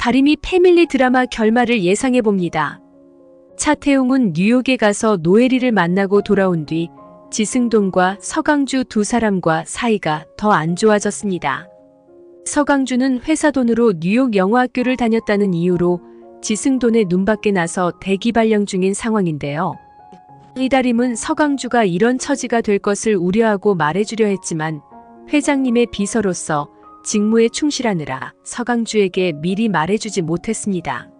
다리미 패밀리 드라마 결말을 예상해 봅니다. 차태웅은 뉴욕에 가서 노예리를 만나고 돌아온 뒤 지승돈과 서강주 두 사람과 사이가 더 안 좋아졌습니다. 서강주는 회사 돈으로 뉴욕 영어학교를 다녔다는 이유로 지승돈의 눈밖에 나서 대기 발령 중인 상황인데요. 이다림은 서강주가 이런 처지가 될 것을 우려하고 말해주려 했지만 회장님의 비서로서 직무에 충실하느라 서강주에게 미리 말해주지 못했습니다.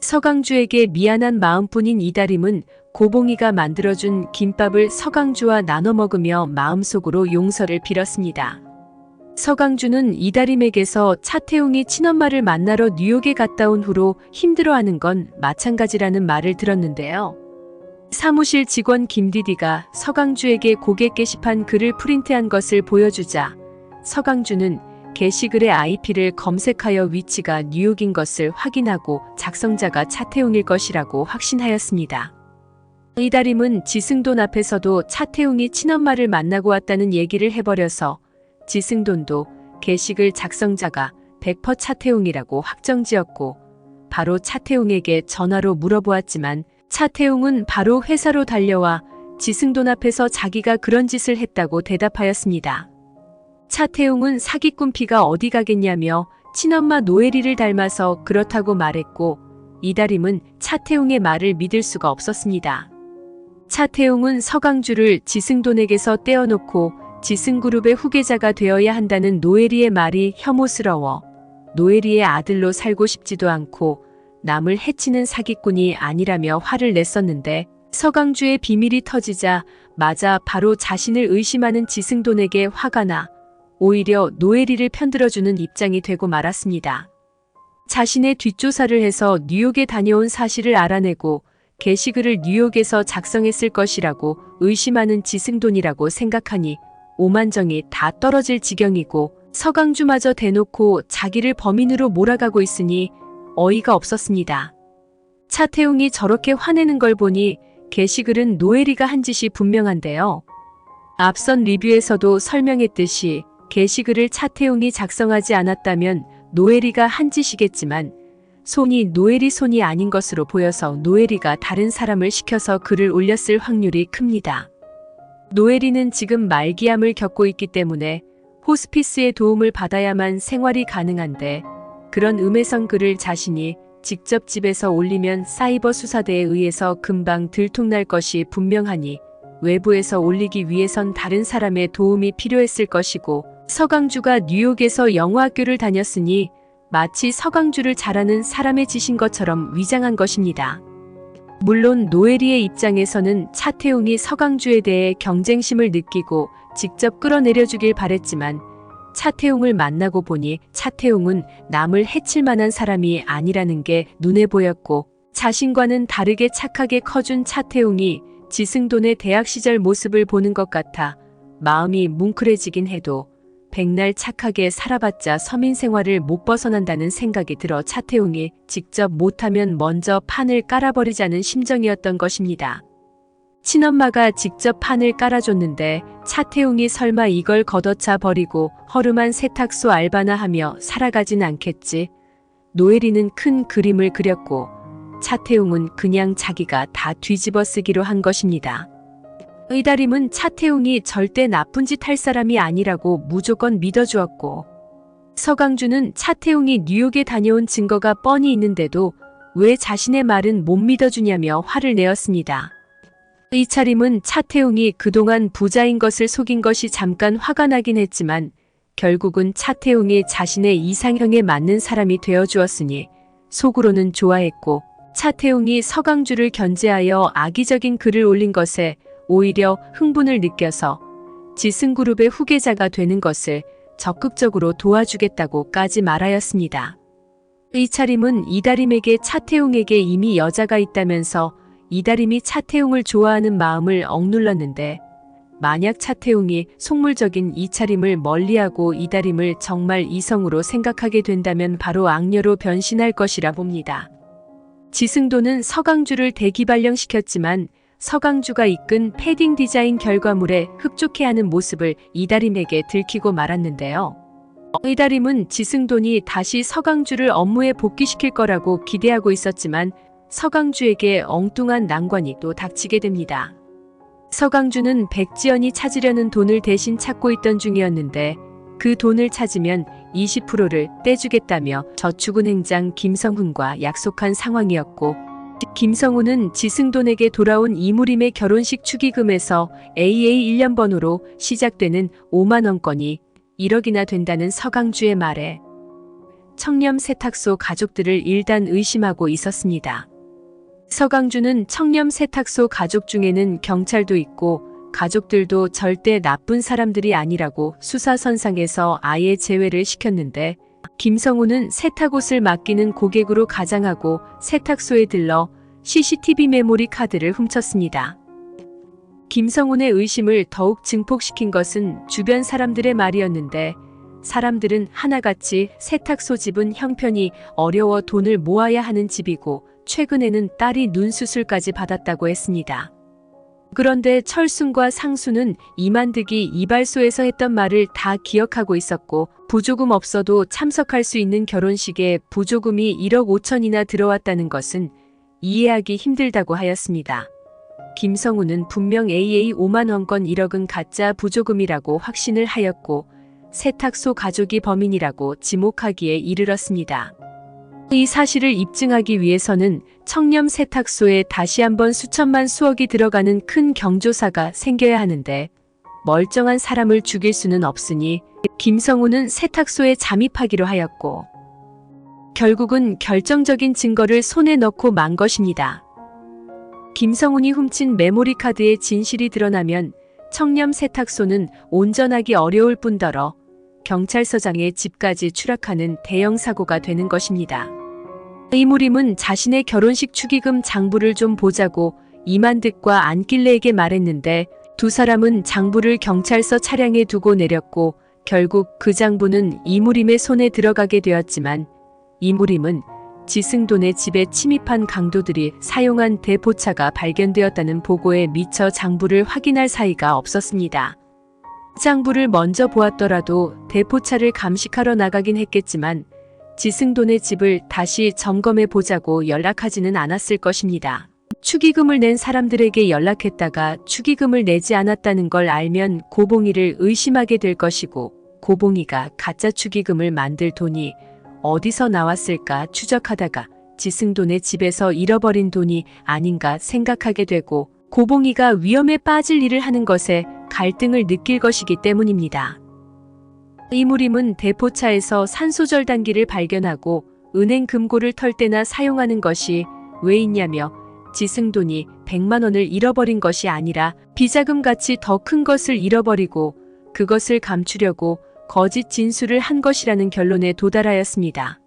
서강주에게 미안한 마음뿐인 이다림은 고봉이가 만들어준 김밥을 서강주와 나눠 먹으며 마음속으로 용서를 빌었습니다. 서강주는 이다림에게서 차태웅이 친엄마를 만나러 뉴욕에 갔다 온 후로 힘들어하는 건 마찬가지라는 말을 들었는데요. 사무실 직원 김디디가 서강주에게 고객 게시판 글을 프린트한 것을 보여주자 서강주는 게시글의 IP를 검색하여 위치가 뉴욕인 것을 확인하고 작성자가 차태웅일 것이라고 확신하였습니다. 이다림은 지승돈 앞에서도 차태웅이 친엄마를 만나고 왔다는 얘기를 해버려서 지승돈도 게시글 작성자가 100% 차태웅이라고 확정지었고 바로 차태웅에게 전화로 물어보았지만 차태웅은 바로 회사로 달려와 지승돈 앞에서 자기가 그런 짓을 했다고 대답하였습니다. 차태웅은 사기꾼 피가 어디 가겠냐며 친엄마 노예리를 닮아서 그렇다고 말했고 이다림은 차태웅의 말을 믿을 수가 없었습니다. 차태웅은 서강주를 지승돈에게서 떼어놓고 지승그룹의 후계자가 되어야 한다는 노예리의 말이 혐오스러워 노예리의 아들로 살고 싶지도 않고 남을 해치는 사기꾼이 아니라며 화를 냈었는데 서강주의 비밀이 터지자 맞아 바로 자신을 의심하는 지승돈에게 화가 나 오히려 노예리를 편들어주는 입장이 되고 말았습니다. 자신의 뒷조사를 해서 뉴욕에 다녀온 사실을 알아내고 게시글을 뉴욕에서 작성했을 것이라고 의심하는 지승돈이라고 생각하니 오만정이 다 떨어질 지경이고 서강주마저 대놓고 자기를 범인으로 몰아가고 있으니 어이가 없었습니다. 차태웅이 저렇게 화내는 걸 보니 게시글은 노예리가 한 짓이 분명한데요. 앞선 리뷰에서도 설명했듯이 게시글을 차태웅이 작성하지 않았다면 노예리가 한 짓이겠지만 손이 노예리 손이 아닌 것으로 보여서 노예리가 다른 사람을 시켜서 글을 올렸을 확률이 큽니다. 노예리는 지금 말기암을 겪고 있기 때문에 호스피스의 도움을 받아야만 생활이 가능한데 그런 음해성 글을 자신이 직접 집에서 올리면 사이버 수사대에 의해서 금방 들통날 것이 분명하니 외부에서 올리기 위해선 다른 사람의 도움이 필요했을 것이고 서강주가 뉴욕에서 영어학교를 다녔으니 마치 서강주를 잘하는 사람의 짓인 것처럼 위장한 것입니다. 물론 노예리의 입장에서는 차태웅이 서강주에 대해 경쟁심을 느끼고 직접 끌어내려 주길 바랬지만 차태웅을 만나고 보니 차태웅은 남을 해칠 만한 사람이 아니라는 게 눈에 보였고 자신과는 다르게 착하게 커준 차태웅이 지승돈의 대학 시절 모습을 보는 것 같아 마음이 뭉클해지긴 해도 백날 착하게 살아봤자 서민 생활을 못 벗어난다는 생각이 들어 차태웅이 직접 못하면 먼저 판을 깔아버리자는 심정이었던 것입니다. 친엄마가 직접 판을 깔아줬는데 차태웅이 설마 이걸 걷어차 버리고 허름한 세탁소 알바나 하며 살아가진 않겠지. 노예리는 큰 그림을 그렸고 차태웅은 그냥 자기가 다 뒤집어 쓰기로 한 것입니다. 의다림은 차태웅이 절대 나쁜 짓 할 사람이 아니라고 무조건 믿어주었고 서강주는 차태웅이 뉴욕에 다녀온 증거가 뻔히 있는데도 왜 자신의 말은 못 믿어주냐며 화를 내었습니다. 이차림은 차태웅이 그동안 부자인 것을 속인 것이 잠깐 화가 나긴 했지만 결국은 차태웅이 자신의 이상형에 맞는 사람이 되어 주었으니 속으로는 좋아했고 차태웅이 서강주를 견제하여 악의적인 글을 올린 것에 오히려 흥분을 느껴서 지승그룹의 후계자가 되는 것을 적극적으로 도와주겠다고까지 말하였습니다. 이차림은 이다림에게 차태웅에게 이미 여자가 있다면서 이다림이 차태웅을 좋아하는 마음을 억눌렀는데 만약 차태웅이 속물적인 이차림을 멀리하고 이다림을 정말 이성으로 생각하게 된다면 바로 악녀로 변신할 것이라 봅니다. 지승도는 서강주를 대기발령시켰지만 서강주가 이끈 패딩 디자인 결과물에 흡족해하는 모습을 이다림에게 들키고 말았는데요. 의다림은 지승돈이 다시 서강주를 업무에 복귀시킬 거라고 기대하고 있었지만 서강주에게 엉뚱한 난관이 또 닥치게 됩니다. 서강주는 백지연이 찾으려는 돈을 대신 찾고 있던 중이었는데 그 돈을 찾으면 20%를 떼주겠다며 저축은행장 김성훈과 약속한 상황이었고 김성훈은 지승돈에게 돌아온 이무림의 결혼식 축의금에서 AA 1년 번호로 시작되는 5만 원권이 1억이나 된다는 서강주의 말에 청렴 세탁소 가족들을 일단 의심하고 있었습니다. 서강주는 청렴 세탁소 가족 중에는 경찰도 있고 가족들도 절대 나쁜 사람들이 아니라고 수사선상에서 아예 제외를 시켰는데 김성우는 세탁옷을 맡기는 고객으로 가장하고 세탁소에 들러 CCTV 메모리 카드를 훔쳤습니다. 김성훈의 의심을 더욱 증폭시킨 것은 주변 사람들의 말이었는데 사람들은 하나같이 세탁소 집은 형편이 어려워 돈을 모아야 하는 집이고 최근에는 딸이 눈수술까지 받았다고 했습니다. 그런데 철순과 상수는 이만득이 이발소에서 했던 말을 다 기억하고 있었고 부조금 없어도 참석할 수 있는 결혼식에 부조금이 1억 5천이나 들어왔다는 것은 이해하기 힘들다고 하였습니다. 김성우는 분명 AA 5만 원권 1억은 가짜 부조금이라고 확신을 하였고 세탁소 가족이 범인이라고 지목하기에 이르렀습니다. 이 사실을 입증하기 위해서는 청렴 세탁소에 다시 한번 수천만 수억이 들어가는 큰 경조사가 생겨야 하는데 멀쩡한 사람을 죽일 수는 없으니 김성우는 세탁소에 잠입하기로 하였고 결국은 결정적인 증거를 손에 넣고 만 것입니다. 김성훈이 훔친 메모리 카드의 진실이 드러나면 청렴 세탁소는 온전하기 어려울 뿐더러 경찰서장의 집까지 추락하는 대형 사고가 되는 것입니다. 이무림은 자신의 결혼식 축의금 장부를 좀 보자고 이만득과 안길래에게 말했는데 두 사람은 장부를 경찰서 차량에 두고 내렸고 결국 그 장부는 이무림의 손에 들어가게 되었지만 이무림은 지승돈의 집에 침입한 강도들이 사용한 대포차가 발견되었다는 보고에 미처 장부를 확인할 사이가 없었습니다. 장부를 먼저 보았더라도 대포차를 감식하러 나가긴 했겠지만 지승돈의 집을 다시 점검해 보자고 연락하지는 않았을 것입니다. 축의금을 낸 사람들에게 연락했다가 축의금을 내지 않았다는 걸 알면 고봉이를 의심하게 될 것이고 고봉이가 가짜 축의금을 만들 돈이 어디서 나왔을까 추적하다가 지승돈의 집에서 잃어버린 돈이 아닌가 생각하게 되고 고봉이가 위험에 빠질 일을 하는 것에 갈등을 느낄 것이기 때문입니다. 이무림은 대포차에서 산소절 단기를 발견하고 은행 금고를 털 때나 사용하는 것이 왜 있냐며 지승돈이 100만 원을 잃어버린 것이 아니라 비자금 같이 더 큰 것을 잃어버리고 그것을 감추려고 거짓 진술을 한 것이라는 결론에 도달하였습니다.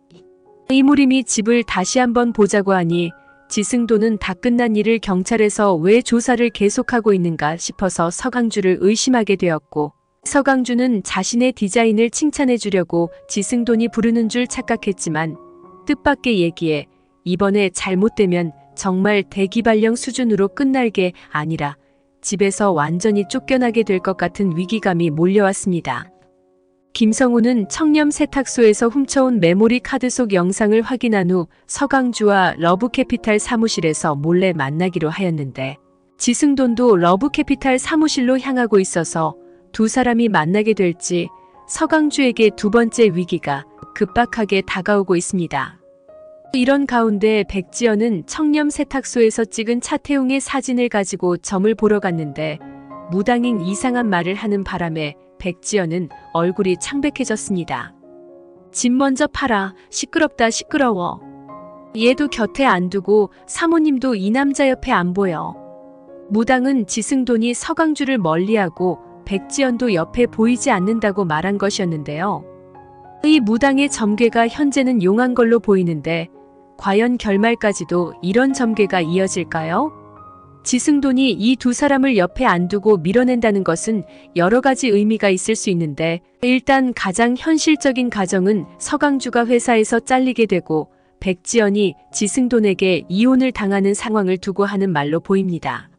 이무림이 집을 다시 한번 보자고 하니 지승도는 다 끝난 일을 경찰에서 왜 조사를 계속하고 있는가 싶어서 서강주를 의심하게 되었고 서강주는 자신의 디자인을 칭찬해 주려고 지승돈이 부르는 줄 착각했지만 뜻밖의 얘기에 이번에 잘못되면 정말 대기발령 수준으로 끝날 게 아니라 집에서 완전히 쫓겨나게 될 것 같은 위기감이 몰려왔습니다. 김성우는 청렴 세탁소에서 훔쳐온 메모리 카드 속 영상을 확인한 후 서강주와 러브캐피탈 사무실에서 몰래 만나기로 하였는데 지승돈도 러브캐피탈 사무실로 향하고 있어서 두 사람이 만나게 될지 서강주에게 두 번째 위기가 급박하게 다가오고 있습니다. 이런 가운데 백지연은 청렴 세탁소에서 찍은 차태웅의 사진을 가지고 점을 보러 갔는데 무당인 이상한 말을 하는 바람에 백지연은 얼굴이 창백해졌습니다. 집 먼저 팔아. 시끄럽다 시끄러워. 얘도 곁에 안 두고 사모님도 이 남자 옆에 안 보여. 무당은 지승돈이 서강주를 멀리하고 백지연도 옆에 보이지 않는다고 말한 것이었는데요. 이 무당의 점괘가 현재는 용한 걸로 보이는데 과연 결말까지도 이런 점괘가 이어질까요? 지승돈이 이 두 사람을 옆에 안 두고 밀어낸다는 것은 여러 가지 의미가 있을 수 있는데 일단 가장 현실적인 가정은 서강주가 회사에서 잘리게 되고 백지연이 지승돈에게 이혼을 당하는 상황을 두고 하는 말로 보입니다.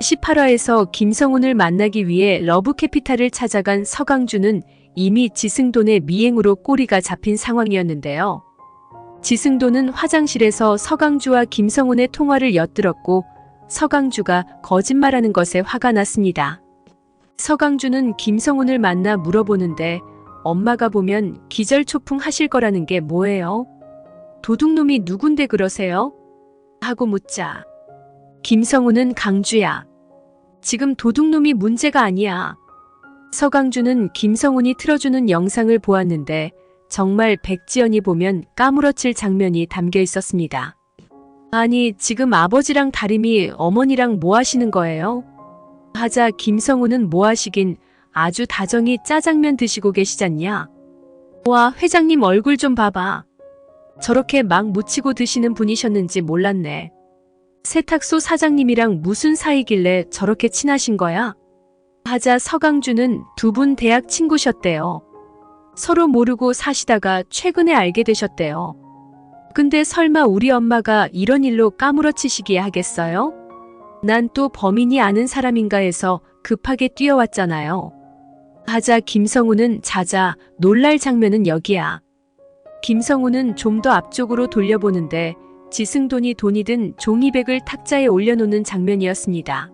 18화에서 김성훈을 만나기 위해 러브캐피탈을 찾아간 서강주는 이미 지승돈의 미행으로 꼬리가 잡힌 상황이었는데요. 지승돈은 화장실에서 서강주와 김성훈의 통화를 엿들었고 서강주가 거짓말하는 것에 화가 났습니다. 서강주는 김성훈을 만나 물어보는데 엄마가 보면 기절초풍 하실 거라는 게 뭐예요? 도둑놈이 누군데 그러세요? 하고 묻자. 김성훈은 강주야. 지금 도둑놈이 문제가 아니야. 서강주는 김성훈이 틀어주는 영상을 보았는데 정말 백지연이 보면 까무러칠 장면이 담겨 있었습니다. 아니, 지금 아버지랑 다림이 어머니랑 뭐 하시는 거예요? 하자 김성훈은 뭐 하시긴 아주 다정히 짜장면 드시고 계시잖냐? 와, 회장님 얼굴 좀 봐봐. 저렇게 막 묻히고 드시는 분이셨는지 몰랐네. 세탁소 사장님이랑 무슨 사이길래 저렇게 친하신 거야? 하자 서강주는 두분 대학 친구셨대요. 서로 모르고 사시다가 최근에 알게 되셨대요. 근데 설마 우리 엄마가 이런 일로 까무러치시기에 하겠어요? 난 또 범인이 아는 사람인가 해서 급하게 뛰어왔잖아요. 하자 김성우는 자자 놀랄 장면은 여기야. 김성우는 좀 더 앞쪽으로 돌려보는데 지승돈이 돈이 든 종이백을 탁자에 올려놓는 장면이었습니다.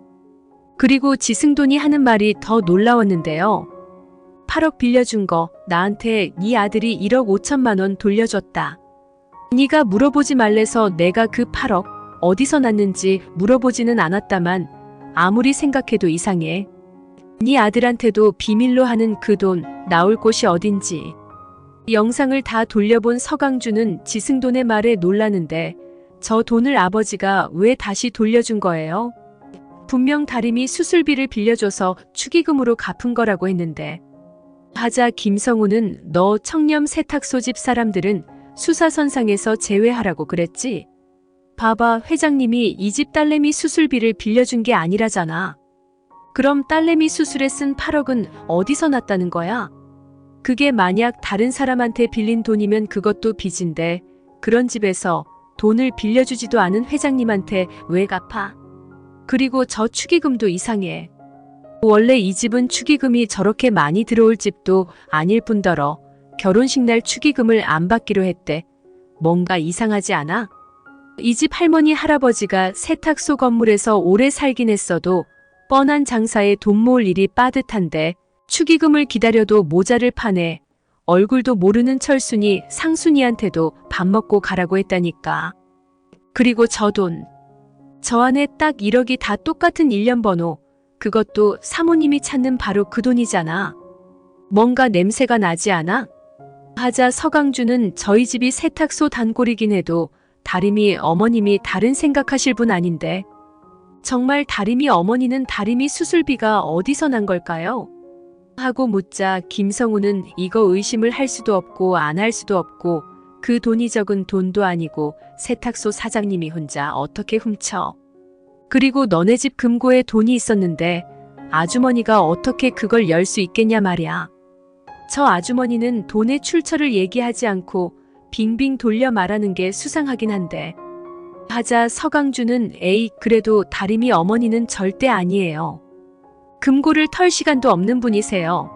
그리고 지승돈이 하는 말이 더 놀라웠는데요. 8억 빌려준 거 나한테 네 아들이 1억 5천만 원 돌려줬다. 네가 물어보지 말래서 내가 그 8억 어디서 났는지 물어보지는 않았다만 아무리 생각해도 이상해. 네 아들한테도 비밀로 하는 그 돈 나올 곳이 어딘지. 영상을 다 돌려본 서강주는 지승돈의 말에 놀라는데 저 돈을 아버지가 왜 다시 돌려준 거예요? 분명 다림이 수술비를 빌려줘서 축의금으로 갚은 거라고 했는데. 하자 김성우는 너 청렴 세탁소 집 사람들은 수사선상에서 제외하라고 그랬지? 봐봐 회장님이 이 집 딸내미 수술비를 빌려준 게 아니라잖아. 그럼 딸내미 수술에 쓴 8억은 어디서 났다는 거야? 그게 만약 다른 사람한테 빌린 돈이면 그것도 빚인데 그런 집에서 돈을 빌려주지도 않은 회장님한테 왜 갚아? 그리고 저 축의금도 이상해. 원래 이 집은 축의금이 저렇게 많이 들어올 집도 아닐 뿐더러 결혼식 날 축의금을 안 받기로 했대. 뭔가 이상하지 않아? 이 집 할머니 할아버지가 세탁소 건물에서 오래 살긴 했어도 뻔한 장사에 돈 모을 일이 빠듯한데 축의금을 기다려도 모자를 파네. 얼굴도 모르는 철순이 상순이한테도 밥 먹고 가라고 했다니까. 그리고 저 돈. 저 안에 딱 1억이 다 똑같은 일련 번호. 그것도 사모님이 찾는 바로 그 돈이잖아. 뭔가 냄새가 나지 않아? 하자 서강주는 저희 집이 세탁소 단골이긴 해도 다림이 어머님이 다른 생각하실 분 아닌데. 정말 다림이 어머니는 다림이 수술비가 어디서 난 걸까요? 하고 묻자 김성우는 이거 의심을 할 수도 없고 안 할 수도 없고 그 돈이 적은 돈도 아니고 세탁소 사장님이 혼자 어떻게 훔쳐. 그리고 너네 집 금고에 돈이 있었는데 아주머니가 어떻게 그걸 열 수 있겠냐 말이야. 저 아주머니는 돈의 출처를 얘기하지 않고 빙빙 돌려 말하는 게 수상하긴 한데. 하자 서강주는 에이 그래도 다림이 어머니는 절대 아니에요. 금고를 털 시간도 없는 분이세요.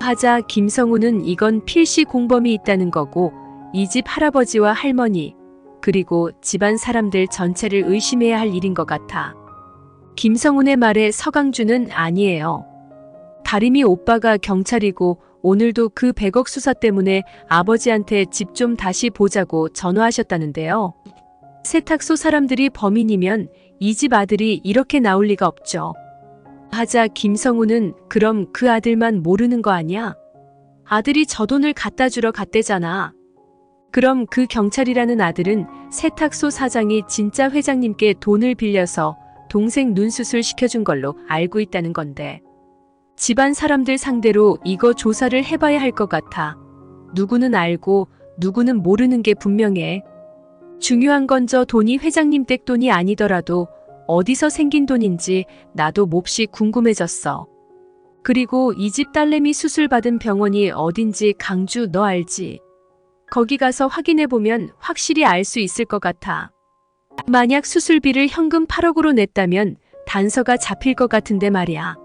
하자 김성우는 이건 필시 공범이 있다는 거고 이 집 할아버지와 할머니 그리고 집안 사람들 전체를 의심해야 할 일인 것 같아. 김성훈의 말에 서강주는 아니에요. 다림이 오빠가 경찰이고 오늘도 그 100억 수사 때문에 아버지한테 집 좀 다시 보자고 전화하셨다는데요. 세탁소 사람들이 범인이면 이 집 아들이 이렇게 나올 리가 없죠. 하자 김성우는 그럼 그 아들만 모르는 거 아니야? 아들이 저 돈을 갖다 주러 갔대잖아. 그럼 그 경찰이라는 아들은 세탁소 사장이 진짜 회장님께 돈을 빌려서 동생 눈수술 시켜준 걸로 알고 있다는 건데. 집안 사람들 상대로 이거 조사를 해봐야 할 것 같아. 누구는 알고 누구는 모르는 게 분명해. 중요한 건 저 돈이 회장님 댁 돈이 아니더라도 어디서 생긴 돈인지 나도 몹시 궁금해졌어. 그리고 이 집 딸내미 수술 받은 병원이 어딘지 강주 너 알지? 거기 가서 확인해 보면 확실히 알 수 있을 것 같아. 만약 수술비를 현금 8억으로 냈다면 단서가 잡힐 것 같은데 말이야.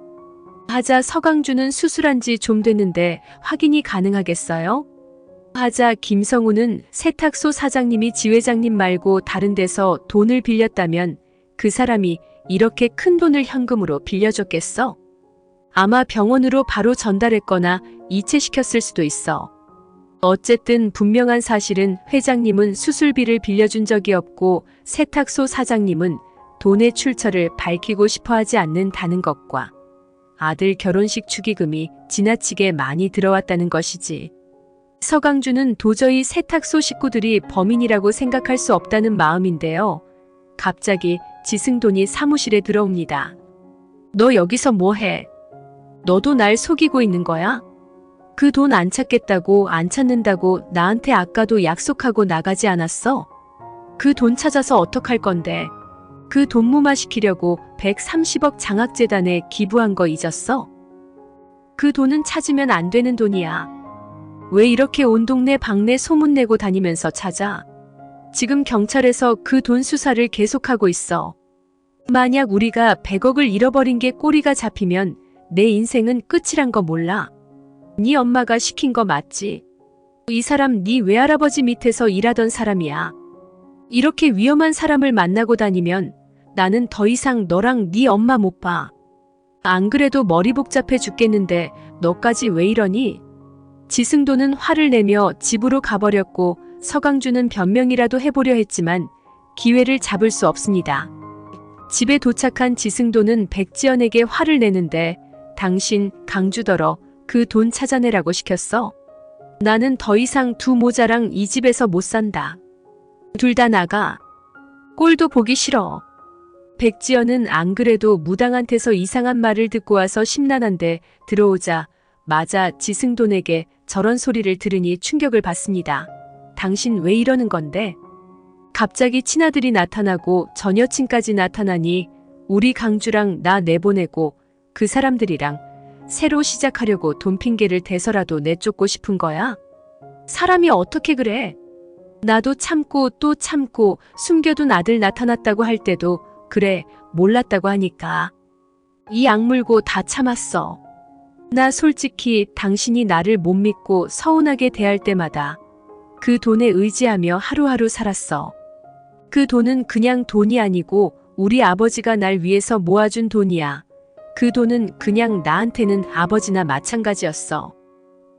하자 서강주는 수술한 지 좀 됐는데 확인이 가능하겠어요? 하자 김성우는 세탁소 사장님이 지회장님 말고 다른 데서 돈을 빌렸다면 그 사람이 이렇게 큰 돈을 현금으로 빌려줬겠어? 아마 병원으로 바로 전달했거나 이체시켰을 수도 있어. 어쨌든 분명한 사실은 회장님은 수술비를 빌려준 적이 없고 세탁소 사장님은 돈의 출처를 밝히고 싶어 하지 않는다는 것과 아들 결혼식 축의금이 지나치게 많이 들어왔다는 것이지. 서강주는 도저히 세탁소 식구들이 범인이라고 생각할 수 없다는 마음인데요. 갑자기 지승돈이 사무실에 들어옵니다. 너 여기서 뭐 해? 너도 날 속이고 있는 거야? 그 돈 안 찾겠다고 안 찾는다고 나한테 아까도 약속하고 나가지 않았어? 그 돈 찾아서 어떡할 건데? 그 돈 무마시키려고 130억 장학재단에 기부한 거 잊었어? 그 돈은 찾으면 안 되는 돈이야. 왜 이렇게 온 동네 방네 소문내고 다니면서 찾아? 지금 경찰에서 그 돈 수사를 계속하고 있어. 만약 우리가 100억을 잃어버린 게 꼬리가 잡히면 내 인생은 끝이란 거 몰라. 네 엄마가 시킨 거 맞지? 이 사람 네 외할아버지 밑에서 일하던 사람이야. 이렇게 위험한 사람을 만나고 다니면 나는 더 이상 너랑 네 엄마 못 봐. 안 그래도 머리 복잡해 죽겠는데 너까지 왜 이러니? 지승도는 화를 내며 집으로 가버렸고 서강주는 변명이라도 해보려 했지만 기회를 잡을 수 없습니다. 집에 도착한 지승도는 백지연에게 화를 내는데 당신 강주더러 그 돈 찾아내라고 시켰어. 나는 더 이상 두 모자랑 이 집에서 못 산다. 둘 다 나가. 꼴도 보기 싫어. 백지연은 안 그래도 무당한테서 이상한 말을 듣고 와서 심란한데 들어오자 맞아 지승돈에게 저런 소리를 들으니 충격을 받습니다. 당신 왜 이러는 건데? 갑자기 친아들이 나타나고 전 여친까지 나타나니 우리 강주랑 나 내보내고 그 사람들이랑 새로 시작하려고 돈 핑계를 대서라도 내쫓고 싶은 거야? 사람이 어떻게 그래? 나도 참고 또 참고 숨겨둔 아들 나타났다고 할 때도 그래 몰랐다고 하니까 이 악물고 다 참았어. 나 솔직히 당신이 나를 못 믿고 서운하게 대할 때마다 그 돈에 의지하며 하루하루 살았어. 그 돈은 그냥 돈이 아니고 우리 아버지가 날 위해서 모아준 돈이야. 그 돈은 그냥 나한테는 아버지나 마찬가지였어.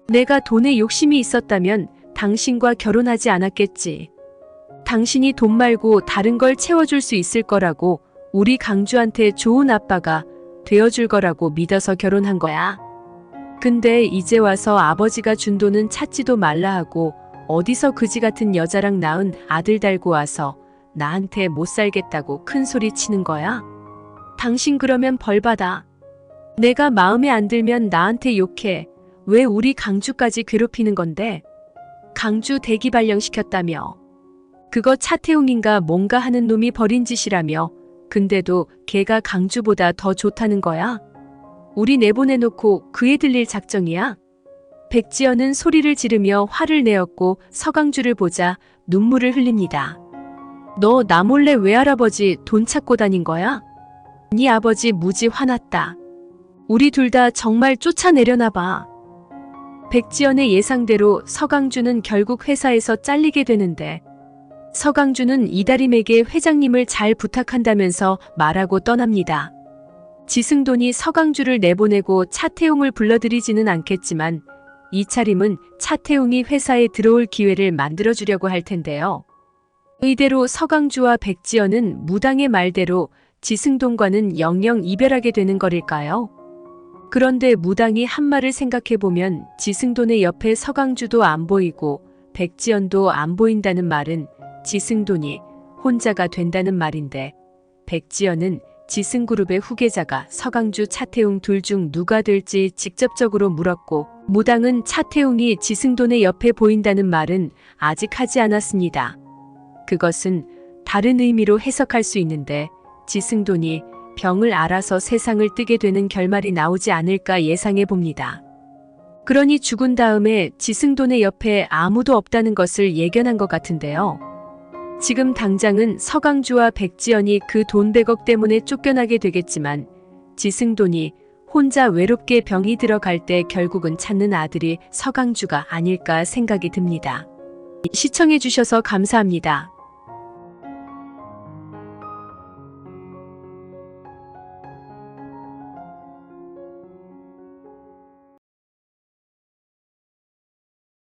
내가 돈에 욕심이 있었다면 당신과 결혼하지 않았겠지. 당신이 돈 말고 다른 걸 채워줄 수 있을 거라고 우리 강주한테 좋은 아빠가 되어줄 거라고 믿어서 결혼한 거야. 근데 이제 와서 아버지가 준 돈은 찾지도 말라 하고 어디서 그지 같은 여자랑 낳은 아들 달고 와서 나한테 못 살겠다고 큰 소리 치는 거야? 당신 그러면 벌 받아. 내가 마음에 안 들면 나한테 욕해. 왜 우리 강주까지 괴롭히는 건데? 강주 대기 발령시켰다며. 그거 차태웅인가 뭔가 하는 놈이 벌인 짓이라며. 근데도 걔가 강주보다 더 좋다는 거야? 우리 내보내놓고 그애 들릴 작정이야? 백지연은 소리를 지르며 화를 내었고 서강주를 보자 눈물을 흘립니다. 너 나 몰래 외할아버지 돈 찾고 다닌 거야? 네 아버지 무지 화났다. 우리 둘 다 정말 쫓아내려나 봐. 백지연의 예상대로 서강주는 결국 회사에서 잘리게 되는데 서강주는 이다림에게 회장님을 잘 부탁한다면서 말하고 떠납니다. 지승돈이 서강주를 내보내고 차태웅을 불러들이지는 않겠지만 이 차림은 차태웅이 회사에 들어올 기회를 만들어주려고 할 텐데요. 의대로 서강주와 백지연은 무당의 말대로 지승돈과는 영영 이별하게 되는 거릴까요? 그런데 무당이 한 말을 생각해보면 지승돈의 옆에 서강주도 안 보이고 백지연도 안 보인다는 말은 지승돈이 혼자가 된다는 말인데 백지연은 지승그룹의 후계자가 서강주 차태웅 둘 중 누가 될지 직접적으로 물었고 무당은 차태웅이 지승돈의 옆에 보인다는 말은 아직 하지 않았습니다. 그것은 다른 의미로 해석할 수 있는데 지승돈이 병을 알아서 세상을 뜨게 되는 결말이 나오지 않을까 예상해 봅니다. 그러니 죽은 다음에 지승돈의 옆에 아무도 없다는 것을 예견한 것 같은데요. 지금 당장은 서강주와 백지연이 그 돈 100억 때문에 쫓겨나게 되겠지만 지승돈이 혼자 외롭게 병이 들어갈 때 결국은 찾는 아들이 서강주가 아닐까 생각이 듭니다. 시청해주셔서 감사합니다.